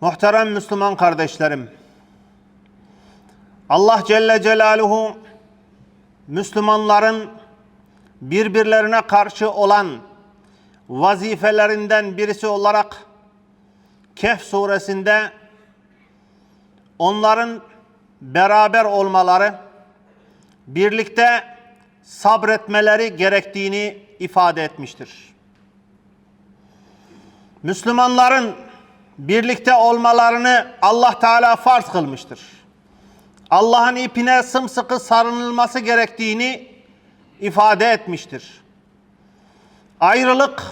Muhterem Müslüman kardeşlerim, Allah Celle Celaluhu Müslümanların birbirlerine karşı olan vazifelerinden birisi olarak Kehf suresinde onların beraber olmaları, birlikte sabretmeleri gerektiğini ifade etmiştir. Müslümanların birlikte olmalarını Allah Teala farz kılmıştır. Allah'ın ipine sımsıkı sarınılması gerektiğini ifade etmiştir. Ayrılık,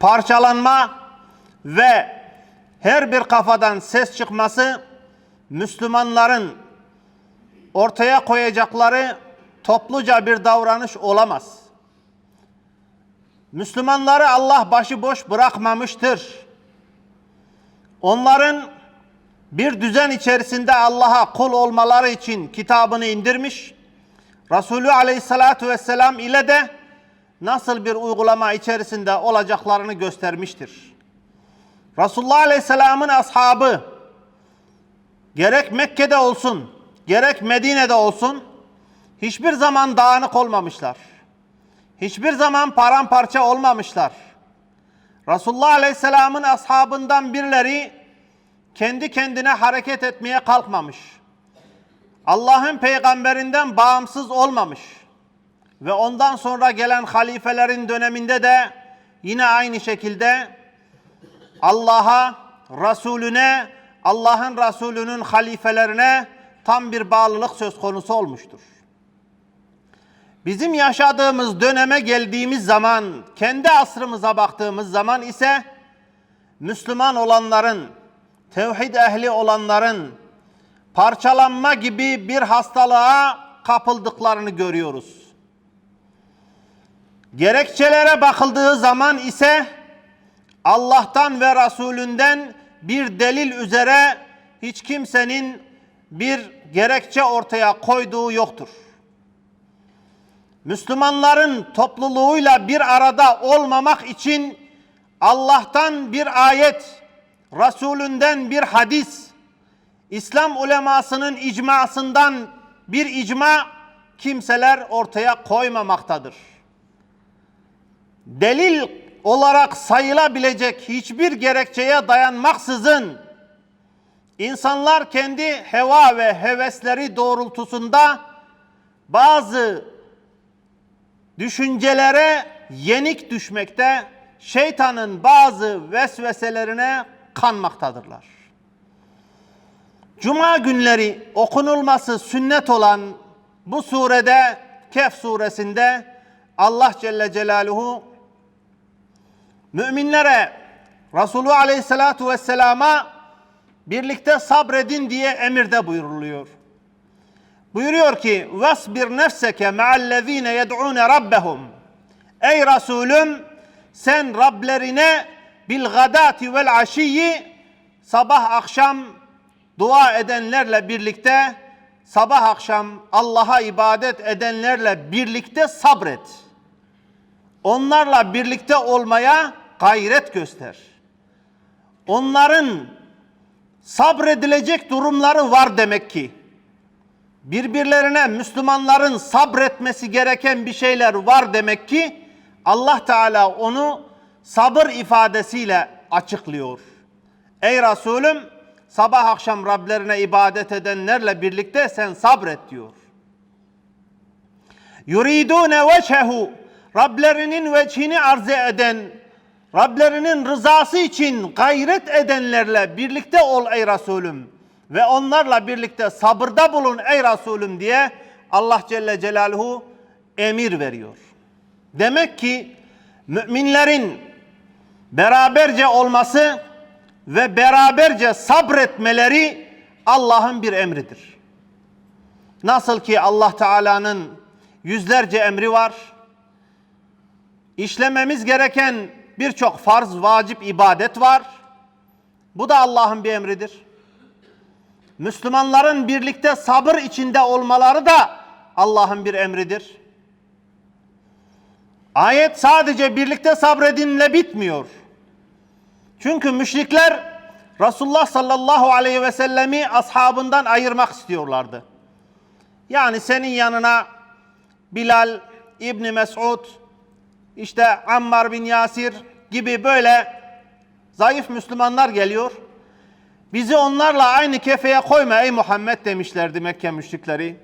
parçalanma ve her bir kafadan ses çıkması Müslümanların ortaya koyacakları topluca bir davranış olamaz. Müslümanları Allah başıboş bırakmamıştır. Onların bir düzen içerisinde Allah'a kul olmaları için kitabını indirmiş. Resulü Aleyhisselatü Vesselam ile de nasıl bir uygulama içerisinde olacaklarını göstermiştir. Resulullah Aleyhisselam'ın ashabı gerek Mekke'de olsun, gerek Medine'de olsun hiçbir zaman dağınık olmamışlar. Hiçbir zaman paramparça olmamışlar. Resulullah Aleyhisselam'ın ashabından birileri kendi kendine hareket etmeye kalkmamış. Allah'ın peygamberinden bağımsız olmamış. Ve ondan sonra gelen halifelerin döneminde de yine aynı şekilde Allah'a, Resulüne, Allah'ın Resulünün halifelerine tam bir bağlılık söz konusu olmuştur. Bizim yaşadığımız döneme geldiğimiz zaman, kendi asrımıza baktığımız zaman ise Müslüman olanların, tevhid ehli olanların parçalanma gibi bir hastalığa kapıldıklarını görüyoruz. Gerekçelere bakıldığı zaman ise Allah'tan ve Resulünden bir delil üzere hiç kimsenin bir gerekçe ortaya koyduğu yoktur. Müslümanların topluluğuyla bir arada olmamak için Allah'tan bir ayet, Resulünden bir hadis, İslam ulemasının icmasından bir icma kimseler ortaya koymamaktadır. Delil olarak sayılabilecek hiçbir gerekçeye dayanmaksızın insanlar kendi heva ve hevesleri doğrultusunda bazı düşüncelere yenik düşmekte, şeytanın bazı vesveselerine kanmaktadırlar. Cuma günleri okunulması sünnet olan bu surede Kehf suresinde Allah Celle Celaluhu müminlere Resulü Aleyhisselatu Vesselam'a birlikte sabredin diye emirde buyuruluyor. Buyuruyor ki vasbir nefseke ma'allezine yed'une rabbehum. Ey Resulüm sen Rablerine bil gadati vel aşiyyi sabah akşam dua edenlerle birlikte sabah akşam Allah'a ibadet edenlerle birlikte sabret. Onlarla birlikte olmaya gayret göster. Onların sabredilecek durumları var demek ki birbirlerine Müslümanların sabretmesi gereken bir şeyler var demek ki Allah Teala onu sabır ifadesiyle açıklıyor. Ey Resulüm sabah akşam Rablerine ibadet edenlerle birlikte sen sabret diyor. Yuridune veçhehu Rablerinin veçhini arzu eden Rablerinin rızası için gayret edenlerle birlikte ol ey Resulüm ve onlarla birlikte sabırda bulun ey Resulüm diye Allah Celle Celaluhu emir veriyor. Demek ki müminlerin beraberce olması ve beraberce sabretmeleri Allah'ın bir emridir. Nasıl ki Allah Teala'nın yüzlerce emri var. İşlememiz gereken birçok farz, vacip, ibadet var. Bu da Allah'ın bir emridir. Müslümanların birlikte sabır içinde olmaları da Allah'ın bir emridir. Ayet sadece birlikte sabredinle bitmiyor. Çünkü müşrikler Resulullah sallallahu aleyhi ve sellemi ashabından ayırmak istiyorlardı. Yani senin yanına Bilal, İbni Mesud, işte Ammar bin Yasir gibi böyle zayıf Müslümanlar geliyor. Bizi onlarla aynı kefeye koyma ey Muhammed demişlerdi Mekke müşrikleri.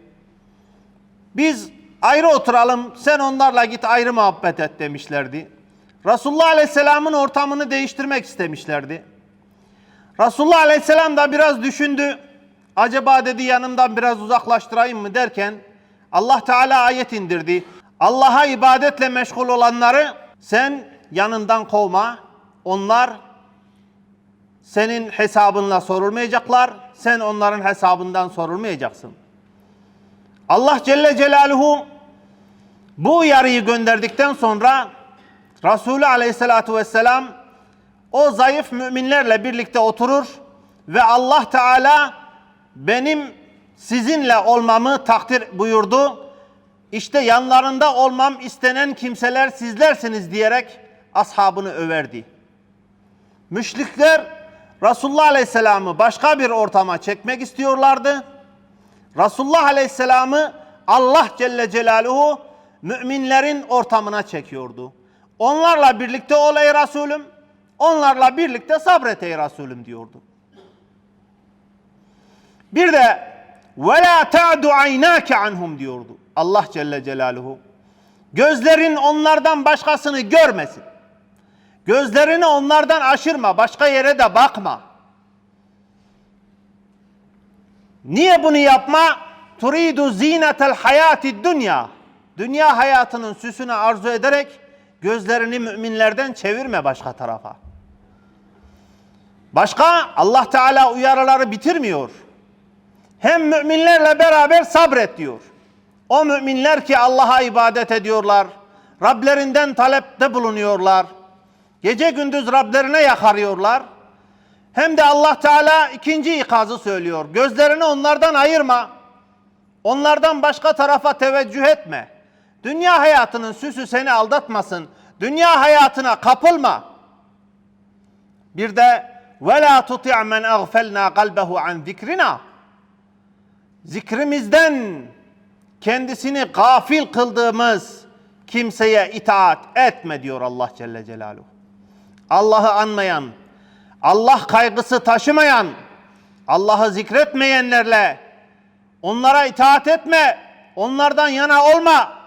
Biz ayrı oturalım, sen onlarla git ayrı muhabbet et demişlerdi. Resulullah Aleyhisselam'ın ortamını değiştirmek istemişlerdi. Resulullah Aleyhisselam da biraz düşündü. Acaba dedi yanımdan biraz uzaklaştırayım mı derken Allah Teala ayet indirdi. Allah'a ibadetle meşgul olanları sen yanından kovma. Onlar senin hesabınla sorulmayacaklar. Sen onların hesabından sorulmayacaksın. Allah Celle Celaluhu bu uyarıyı gönderdikten sonra Resulü Aleyhisselatü Vesselam o zayıf müminlerle birlikte oturur ve Allah Teala benim sizinle olmamı takdir buyurdu. İşte yanlarında olmam istenen kimseler sizlersiniz diyerek ashabını överdi. Müşrikler Resulullah Aleyhisselam'ı başka bir ortama çekmek istiyorlardı. Resulullah Aleyhisselam'ı Allah Celle Celaluhu müminlerin ortamına çekiyordu. Onlarla birlikte ol ey Resulüm, onlarla birlikte sabret ey Resulüm diyordu. Bir de ve la ta'du anhum diyordu Allah Celle Celaluhu. Gözlerin onlardan başkasını görmesin. Gözlerini onlardan aşırma, başka yere de bakma. Niye bunu yapma? Turidu zinetel hayati dünya. Dünya hayatının süsünü arzu ederek gözlerini müminlerden çevirme başka tarafa. Başka Allah Teala uyarıları bitirmiyor. Hem müminlerle beraber sabret diyor. O müminler ki Allah'a ibadet ediyorlar. Rablerinden talepte bulunuyorlar. Gece gündüz Rablerine yakarıyorlar. Hem de Allah Teala ikinci ikazı söylüyor. Gözlerini onlardan ayırma. Onlardan başka tarafa teveccüh etme. Dünya hayatının süsü seni aldatmasın. Dünya hayatına kapılma. Bir de ve la tuti' men aghfalna kalbehu an. Zikrimizden kendisini gafil kıldığımız kimseye itaat etme diyor Allah Celle Celaluhu. Allah'ı anmayan, Allah kaygısı taşımayan, Allah'ı zikretmeyenlerle onlara itaat etme, onlardan yana olma.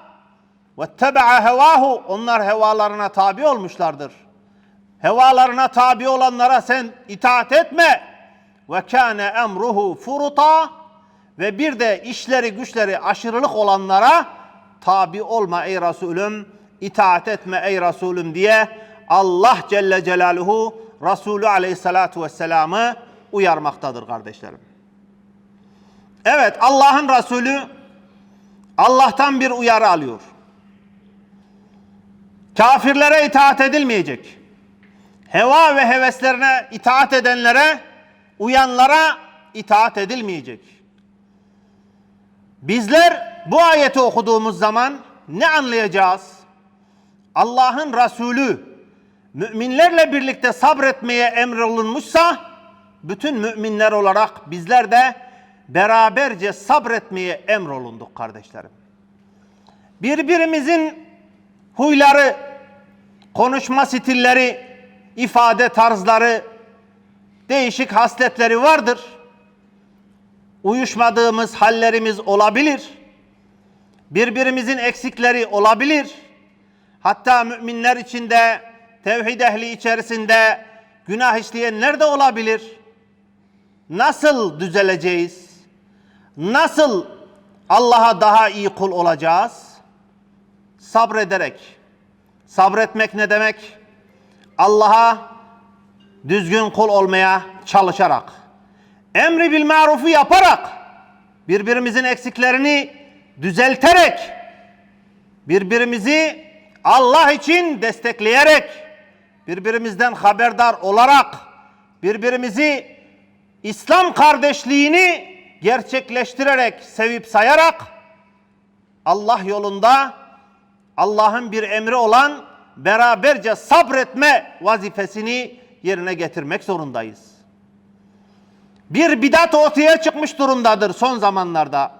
Vettebaa hevahu onlar hevalarına tabi olmuşlardır. Hevalarına tabi olanlara sen itaat etme. Ve kâne emruhu furuta ve bir de işleri güçleri aşırılık olanlara tabi olma ey Resulüm, itaat etme ey Resulüm diye Allah Celle Celaluhu Resulü Aleyhissalatu Vesselam'ı uyarmaktadır kardeşlerim. Evet Allah'ın Resulü Allah'tan bir uyarı alıyor. Kafirlere itaat edilmeyecek. Heva ve heveslerine itaat edenlere, uyanlara itaat edilmeyecek. Bizler bu ayeti okuduğumuz zaman ne anlayacağız? Allah'ın Resulü müminlerle birlikte sabretmeye emrolunmuşsa bütün müminler olarak bizler de beraberce sabretmeye emrolunduk kardeşlerim. Birbirimizin huyları, konuşma stilleri, ifade tarzları, değişik hasletleri vardır. Uyuşmadığımız hallerimiz olabilir. Birbirimizin eksikleri olabilir. Hatta müminler içinde, tevhid ehli içerisinde günah işleyenler de olabilir. Nasıl düzeleceğiz? Nasıl Allah'a daha iyi kul olacağız? Sabrederek. Sabretmek ne demek? Allah'a düzgün kul olmaya çalışarak. Emri bil marufu yaparak. Birbirimizin eksiklerini düzelterek. Birbirimizi Allah için destekleyerek. Birbirimizden haberdar olarak. Birbirimizi İslam kardeşliğini gerçekleştirerek, sevip sayarak Allah yolunda Allah'ın bir emri olan beraberce sabretme vazifesini yerine getirmek zorundayız. Bir bidat ortaya çıkmış durumdadır son zamanlarda.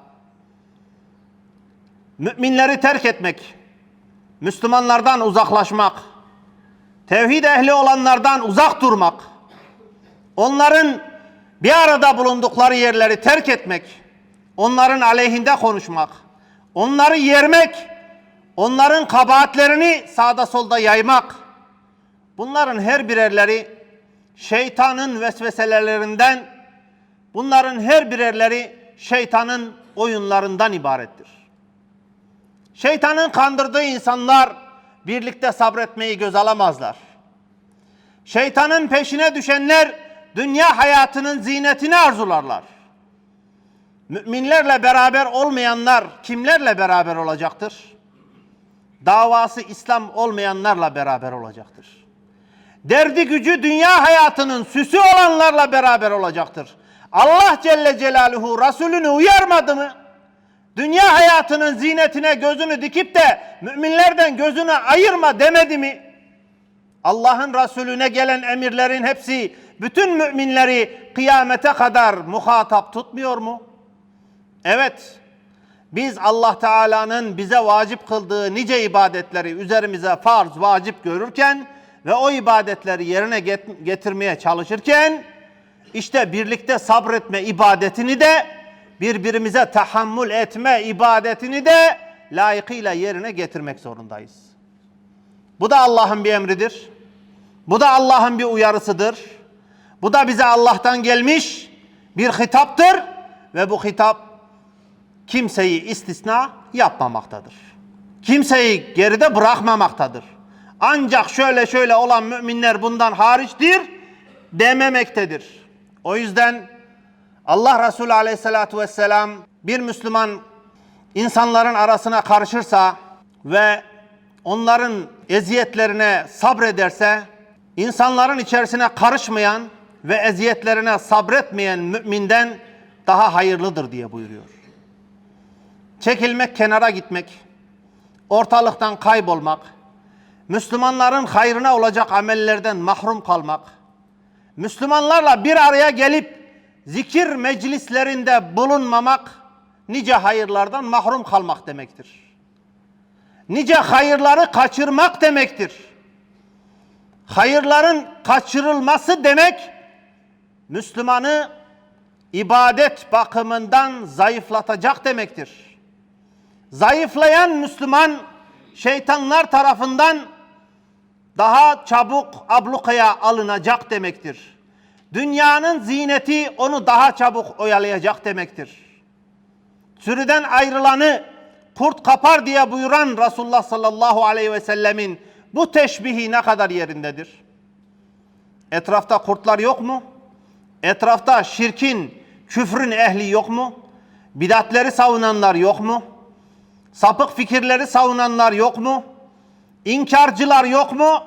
Müminleri terk etmek, Müslümanlardan uzaklaşmak, tevhid ehli olanlardan uzak durmak, onların bir arada bulundukları yerleri terk etmek, onların aleyhinde konuşmak, onları yermek, onların kabahatlerini sağda solda yaymak, bunların her birerleri şeytanın vesveselerinden, bunların her birerleri şeytanın oyunlarından ibarettir. Şeytanın kandırdığı insanlar birlikte sabretmeyi göz alamazlar. Şeytanın peşine düşenler dünya hayatının zinetini arzularlar. Müminlerle beraber olmayanlar kimlerle beraber olacaktır? Davası İslam olmayanlarla beraber olacaktır. Derdi gücü dünya hayatının süsü olanlarla beraber olacaktır. Allah Celle Celaluhu Resulünü uyarmadı mı? Dünya hayatının zinetine gözünü dikip de müminlerden gözünü ayırma demedi mi? Allah'ın Resulüne gelen emirlerin hepsi bütün müminleri kıyamete kadar muhatap tutmuyor mu? Evet. Biz Allah Teala'nın bize vacip kıldığı nice ibadetleri üzerimize farz, vacip görürken ve o ibadetleri yerine get- getirmeye çalışırken işte birlikte sabretme ibadetini de birbirimize tahammül etme ibadetini de layıkıyla yerine getirmek zorundayız. Bu da Allah'ın bir emridir. Bu da Allah'ın bir uyarısıdır. Bu da bize Allah'tan gelmiş bir hitaptır ve bu hitap kimseyi istisna yapmamaktadır. Kimseyi geride bırakmamaktadır. Ancak şöyle şöyle olan müminler bundan hariçtir dememektedir. O yüzden Allah Resulü Aleyhisselatü Vesselam bir Müslüman insanların arasına karışırsa ve onların eziyetlerine sabrederse insanların içerisine karışmayan ve eziyetlerine sabretmeyen müminden daha hayırlıdır diye buyuruyor. Çekilmek, kenara gitmek, ortalıktan kaybolmak, Müslümanların hayrına olacak amellerden mahrum kalmak, Müslümanlarla bir araya gelip zikir meclislerinde bulunmamak, nice hayırlardan mahrum kalmak demektir. Nice hayırları kaçırmak demektir. Hayırların kaçırılması demek, Müslümanı ibadet bakımından zayıflatacak demektir. Zayıflayan Müslüman şeytanlar tarafından daha çabuk ablukaya alınacak demektir. Dünyanın zineti onu daha çabuk oyalayacak demektir. Sürüden ayrılanı kurt kapar diye buyuran Resulullah sallallahu aleyhi ve sellemin bu teşbihi ne kadar yerindedir? Etrafta kurtlar yok mu? Etrafta şirkin, küfrün ehli yok mu? Bidatleri savunanlar yok mu? Sapık fikirleri savunanlar yok mu? İnkarcılar yok mu?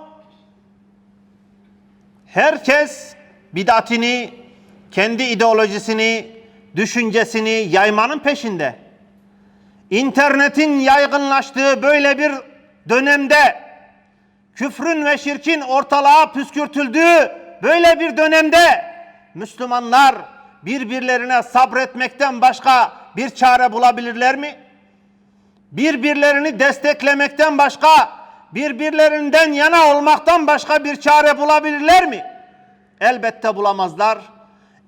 Herkes bidatini, kendi ideolojisini, düşüncesini yaymanın peşinde. İnternetin yaygınlaştığı böyle bir dönemde küfrün ve şirkin ortalığa püskürtüldüğü böyle bir dönemde Müslümanlar birbirlerine sabretmekten başka bir çare bulabilirler mi? Birbirlerini desteklemekten başka, birbirlerinden yana olmaktan başka bir çare bulabilirler mi? Elbette bulamazlar.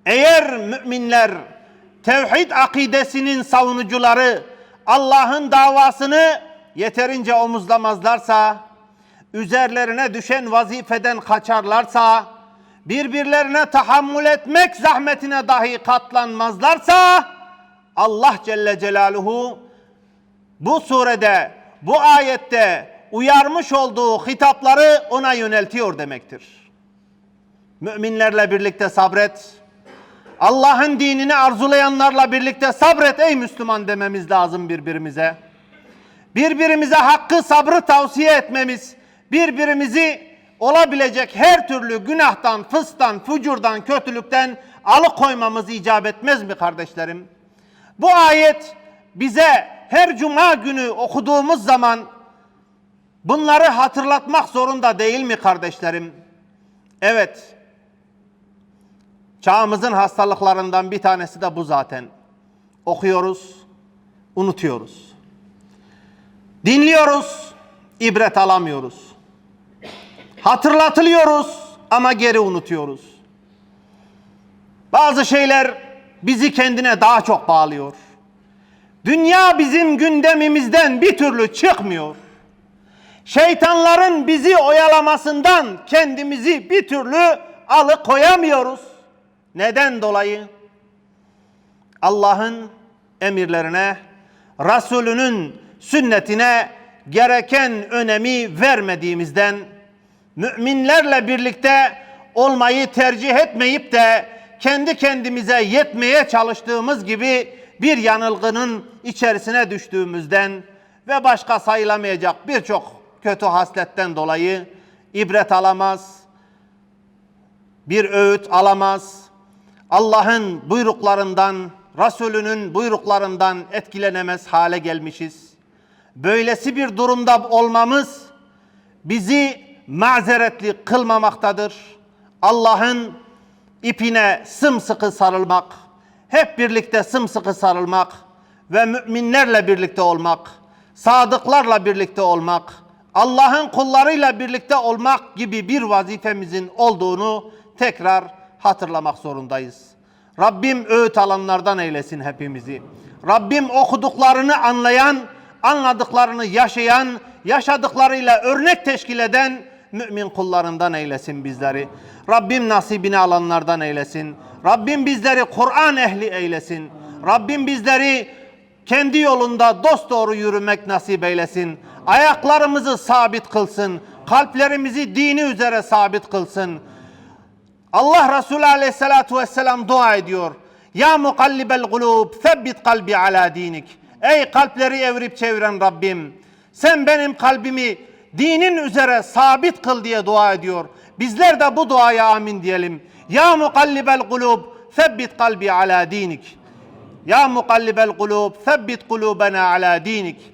Eğer müminler tevhid akidesinin savunucuları Allah'ın davasını yeterince omuzlamazlarsa, üzerlerine düşen vazifeden kaçarlarsa, birbirlerine tahammül etmek zahmetine dahi katlanmazlarsa, Allah Celle Celaluhu bu surede, bu ayette uyarmış olduğu hitapları ona yöneltiyor demektir. Müminlerle birlikte sabret. Allah'ın dinini arzulayanlarla birlikte sabret ey Müslüman dememiz lazım birbirimize. Birbirimize hakkı sabrı tavsiye etmemiz, birbirimizi olabilecek her türlü günahtan, fıstan, fucurdan, kötülükten alıkoymamız icap etmez mi kardeşlerim? Bu ayet bize her cuma günü okuduğumuz zaman bunları hatırlatmak zorunda değil mi kardeşlerim? Evet. Çağımızın hastalıklarından bir tanesi de bu zaten. Okuyoruz, unutuyoruz. Dinliyoruz, ibret alamıyoruz. Hatırlatılıyoruz ama geri unutuyoruz. Bazı şeyler bizi kendine daha çok bağlıyor. Dünya bizim gündemimizden bir türlü çıkmıyor. Şeytanların bizi oyalamasından kendimizi bir türlü alıkoyamıyoruz. Neden dolayı? Allah'ın emirlerine, Resulünün sünnetine gereken önemi vermediğimizden, müminlerle birlikte olmayı tercih etmeyip de kendi kendimize yetmeye çalıştığımız gibi bir yanılgının içerisine düştüğümüzden ve başka sayılamayacak birçok kötü hasletten dolayı ibret alamaz, bir öğüt alamaz. Allah'ın buyruklarından, Resulünün buyruklarından etkilenemez hale gelmişiz. Böylesi bir durumda olmamız bizi mazeretli kılmamaktadır. Allah'ın ipine sımsıkı sarılmak, hep birlikte sımsıkı sarılmak ve müminlerle birlikte olmak, sadıklarla birlikte olmak, Allah'ın kullarıyla birlikte olmak gibi bir vazifemizin olduğunu tekrar hatırlamak zorundayız. Rabbim öğüt alanlardan eylesin hepimizi. Rabbim okuduklarını anlayan, anladıklarını yaşayan, yaşadıklarıyla örnek teşkil eden mümin kullarından eylesin bizleri. Rabbim nasibini alanlardan eylesin. Rabbim bizleri Kur'an ehli eylesin. Rabbim bizleri kendi yolunda dost doğru yürümek nasip eylesin. Ayaklarımızı sabit kılsın. Kalplerimizi dini üzere sabit kılsın. Allah Resulü aleyhissalatu vesselam dua ediyor. Ya mukallibel kulub sebbit kalbi ala dinik. Ey kalpleri evirip çeviren Rabbim. Sen benim kalbimi dinin üzere sabit kıl diye dua ediyor. Bizler de bu duaya amin diyelim. Ya mukallibel kulub sebbit kalbi ala dinik. Ya mukallibel kulub sebbit kulubena ala dinik.